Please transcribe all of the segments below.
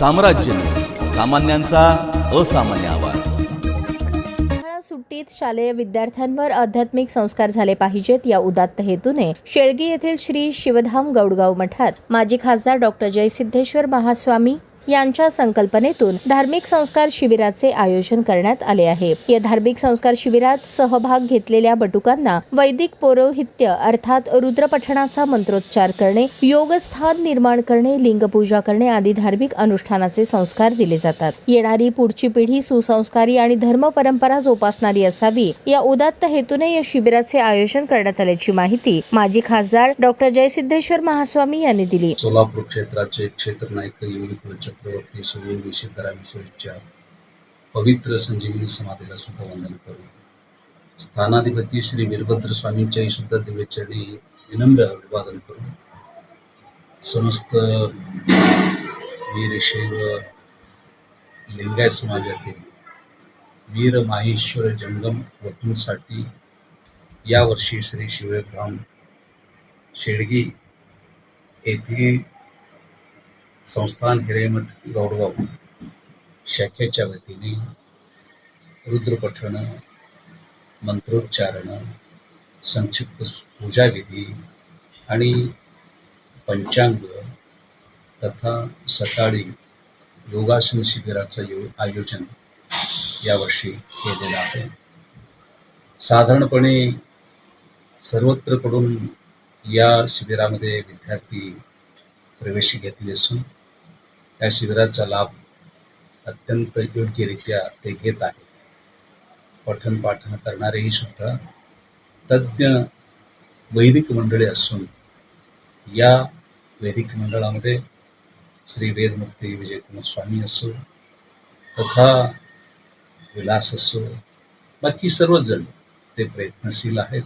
साम्राज्य. सामान्यांचा असामान्य आवाज. सुट्टीत शालेय विद्यार्थ्यांवर आध्यात्मिक संस्कार झाले पाहिजेत या उदात्त हेतूने शेळगी येथील श्री शिवधाम गौडगाव मठात माजी खासदार डॉक्टर जयसिद्धेश्वर महास्वामी यांच्या संकल्पनेतून धार्मिक संस्कार शिबिराचे आयोजन करण्यात आले आहे. या धार्मिक संस्कार शिबिरात सहभाग घेतलेल्या बटुकांना वैदिक पौरोहित्य अर्थात रुद्रपठणाचा मंत्रोच्चार करणे योगस्थान निर्माण करणे लिंगपूजा करणे आदी धार्मिक अनुष्ठानाचे संस्कार दिले जातात. येणारी पुढची पिढी सुसंस्कारी आणि धर्म परंपरा जोपासणारी असावी या उदात्त हेतूने या शिबिराचे आयोजन करण्यात आल्याची माहिती माजी खासदार डॉक्टर जयसिद्धेश्वर महास्वामी यांनी दिली. सोलापूर क्षेत्राचे क्षेत्रनायक योगी चक्रवर्ती श्री योगी सिद्धरामेश्वरीच्या पवित्र संजीवनी समाधीला सुद्धा वंदन करू स्थानाधिपती श्री वीरभद्र स्वामींच्याही सुद्धा दिव्यचरणी विनम्र अभिवादन करू समस्त वीरशैव लिंगायत समाजातील वीर माहेश्वर जंगम वटूंसाठी यावर्षी श्री शिवराम शेडगी येथील संस्थान हिरेमठ गौडगाव शाखेच्या वतीने रुद्रपठण मंत्रोच्चारण संक्षिप्त पूजाविधी आणि पंचांग तथा सकाळी योगासन शिबिराचं यो आयोजन यावर्षी केलेलं आहे. साधारणपणे सर्वत्रकडून या शिबिरामध्ये विद्यार्थी प्रवेश घेतले असून या शिबिराचा लाभ अत्यंत योग्यरित्या ते घेत आहेत. पठण पाठन करणारेही सुद्धा तज्ज्ञ वैदिक मंडळी असून या वैदिक मंडळामध्ये श्री वेदमुक्ती विजयकुमार स्वामी असो तथा विलास असो बाकी सर्वजण ते प्रयत्नशील आहेत.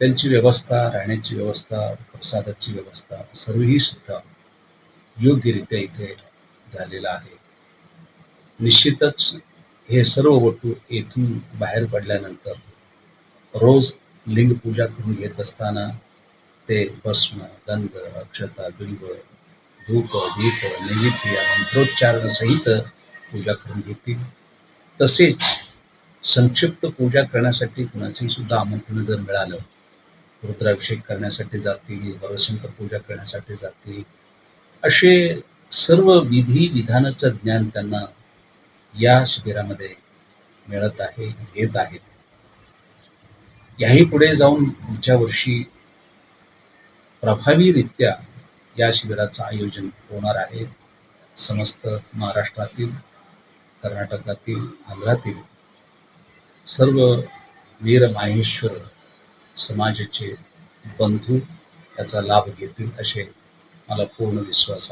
त्यांची व्यवस्था राहण्याची व्यवस्था प्रसादाची व्यवस्था सर्वही सुद्धा योग्यरित्या इथे झालेला आहे. निश्चितच हे सर्व वटू येथून बाहेर पडल्यानंतर रोज लिंगपूजा करून घेत असताना ते भस्म गंध अक्षता बिल्व धूप दीप नैवेद्य या मंत्रोच्चारणासहित पूजा करून घेतील. तसेच संक्षिप्त पूजा करण्यासाठी कुणाचंही सुद्धा आमंत्रण जर मिळालं रुद्राभिषेक करण्यासाठी जातील वरशंकर पूजा करण्यासाठी जातील असे सर्व विधी विधानाचं ज्ञान त्यांना या शिबिरामध्ये मिळत आहे घेत आहेत. याही पुढे जाऊन पुढच्या वर्षी प्रभावीरित्या या शिबिराचं आयोजन होणार आहे. समस्त महाराष्ट्रातील कर्नाटकातील आंध्रातील सर्व वीर माहेश्वर समाजाचे बंधू याचा लाभ घेतील असे मला पूर्ण विश्वास आहे